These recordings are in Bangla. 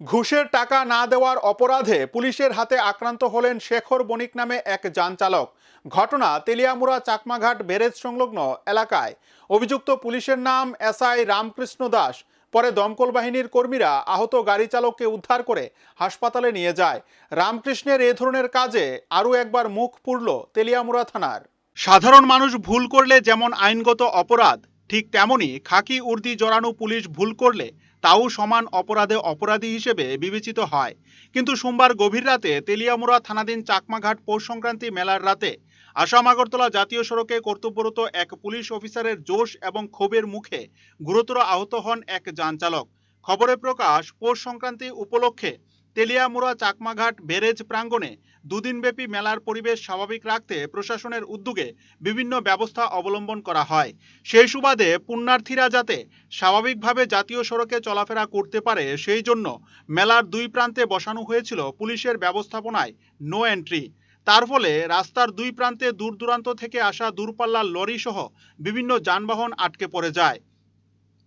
ঘুষের টাকা না দেওয়ার অপরাধে পুলিশের হাতে আক্রান্ত হলেন শেখর বণিক নামে এক যান চালক। ঘটনা তেলিয়ামুড়া চাকমাঘাট ব্যারেজ সংলগ্ন এলাকায়। অভিযুক্ত পুলিশের নাম এসআই রামকৃষ্ণ দাস। পরে দমকল বাহিনীর কর্মীরা আহত গাড়ি চালককে উদ্ধার করে হাসপাতালে নিয়ে যায়। রামকৃষ্ণের এ ধরনের কাজে আরও একবার মুখ পুরল তেলিয়ামুড়া থানার। সাধারণ মানুষ ভুল করলে যেমন আইনগত অপরাধ ঠিক তেমনি খাকি উর্দি জড়ানো পুলিশ ভুল করলে তাও সমান অপরাধে অপরাধী হিসেবে বিবেচিত হয়। কিন্তু সোমবার গভীর রাতে তেলিয়ামুড়া থানাধীন চাকমাঘাট পৌষ সংক্রান্তি মেলার রাতে আসাম আগরতলা জাতীয় সড়কে কর্তব্যরত এক পুলিশ অফিসারের জোশ এবং ক্ষোভের মুখে গুরুতর আহত হন এক যান চালক খবরে প্রকাশ, পৌষ সংক্রান্তি উপলক্ষে তেলিয়ামুড়া চাকমাঘাট ব্যারেজ প্রাঙ্গণে দুদিনব্যাপী মেলার পরিবেশ স্বাভাবিক রাখতে প্রশাসনের উদ্যোগে বিভিন্ন ব্যবস্থা অবলম্বন করা হয়। সেই সুবাদে পুণ্যার্থীরা যাতে স্বাভাবিকভাবে জাতীয় সড়কে চলাফেরা করতে পারে, সেই জন্য মেলার দুই প্রান্তে বসানো হয়েছিল পুলিশের ব্যবস্থাপনায় নো এন্ট্রি। তার ফলে রাস্তার দুই প্রান্তে দূর দূরান্ত থেকে আসা দূরপাল্লার লরি সহ বিভিন্ন যানবাহন আটকে পড়ে যায়।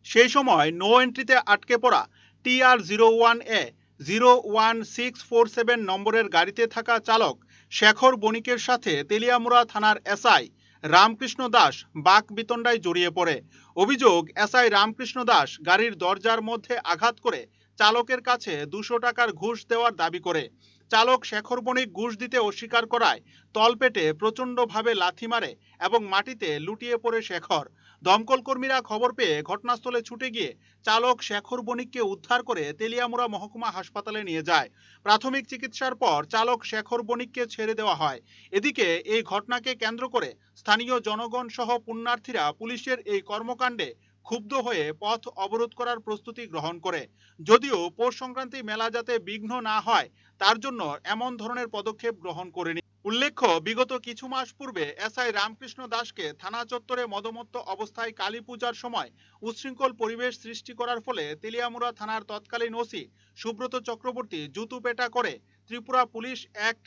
সেই সময় নো এন্ট্রিতে আটকে পড়া TR zero one A zero one six four seven নম্বরের গাড়িতে থাকা চালক শেখর বণিকের সাথে তেলিয়ামুড়া থানার এসআই রামকৃষ্ণ দাস বাক বিতণ্ডায় জড়িয়ে পড়ে। অভিযোগ, এসআই রামকৃষ্ণ দাস গাড়ির দরজার মধ্যে আঘাত করে চালকের কাছে দুশো টাকার ঘুষ দেওয়ার দাবি করে। চালক শেখর বণিক ঘুষ দিতে অস্বীকার করায় তলপেটে প্রচণ্ডভাবে লাথি মারে এবং মাটিতে লুটিয়ে পড়ে শেখর। দমকল কর্মীরা খবর পেয়ে ঘটনাস্থলে ছুটে গিয়ে চালক শেখর বণিককে উদ্ধার করে তেলিয়ামুড়া মহকুমা হাসপাতালে নিয়ে যায়। প্রাথমিক চিকিৎসার পর চালক শেখর বণিককে ছেড়ে দেওয়া হয়। এদিকে এই ঘটনাকে কেন্দ্র করে স্থানীয় জনগণ সহ পুণ্যার্থীরা পুলিশের এই কর্মকাণ্ডে ক্ষুব্ধ হয়ে পথ অবরোধ করার প্রস্তুতি গ্রহণ করে। যদিও পৌষ সংক্রান্তি মেলা যাতে বিঘ্ন না হয়, তার জন্য এমন ধরনের পদক্ষেপ গ্রহণ করেনি। উল্লেখ্য, বিগত কিছু মাস পূর্বে এসআই রামকৃষ্ণ দাসকে থানা চত্বরে মদমত্ত অবস্থায় কালী পূজার সময় উচ্ছৃঙ্খল পরিবেশ সৃষ্টি করার ফলে তেলিয়ামুড়া থানার তৎকালীন ওসি সুব্রত চক্রবর্তী জুতু পেটা করে Tripura police act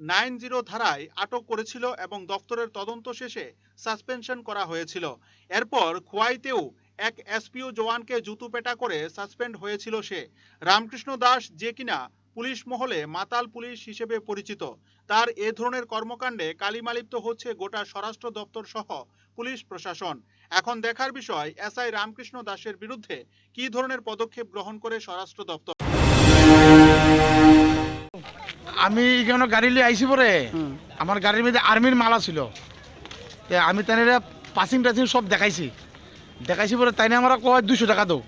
nine zero ধারায় আটক করেছিল এবং দপ্তরের তদন্ত শেষে সাসপেনশন করা হয়েছিল। এরপর খোয়াইতেও এক এসপিও জওয়ানকে জুতু পেটা করে সাসপেন্ড হয়েছিল সে। রামকৃষ্ণ দাস যে কিনা পুলিশ মহলে মাতাল পুলিশ হিসেবে পরিচিত। তার এ ধরনের কর্মকাণ্ডে কালিমালিপ্ত হচ্ছে গোটা স্বরাষ্ট্র দপ্তর সহ পুলিশ প্রশাসন। এখন দেখার বিষয় এসআই রামকৃষ্ণ দাসের বিরুদ্ধে কী ধরনের পদক্ষেপ গ্রহণ করে স্বরাষ্ট্র দপ্তর? আমি এখানে গাড়ি লিয়ে আইসি পরে। আমার গাড়ির মধ্যে আর্মির মালা ছিল। আমি তাই পাসিং টাসিং সব দেখাইছি। দেখাইছি পরে তাই আমার কয় দুশো টাকা দাও।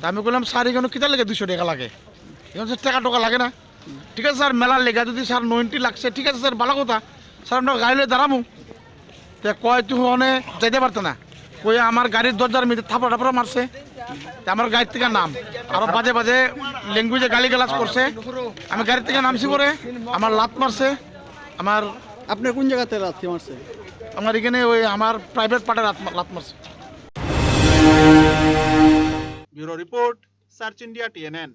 তা আমি বললাম স্যার এখানে কিতা লাগে দুশো টাকা লাগে? এখন স্যার টাকা টাকা লাগে না। ঠিক আছে স্যার মেলার লেগা যদি স্যার নইনটি লাগছে ঠিক আছে স্যার ভালো কথা। স্যার আপনার গাড়ি দাঁড়ামু। তে কয় তুই ওখানে যাইতে পারতো না। কই আমার গাড়ির দরজার মধ্যে থাপড়া টাপড়া মারছে তে আমার গাড়ির থেকে নাম। আরও বাজে বাজে ল্যাঙ্গুয়েজে গালি গালাজ করছে আমি গাড়ি থেকে নামছি পরে আমার লাত মারছে আমার আপনি কোন জায়গাতে রাত্রি মারছে আমার এখানে ওই আমার প্রাইভেট পার্টের লাত মারছে bureau report search India TNN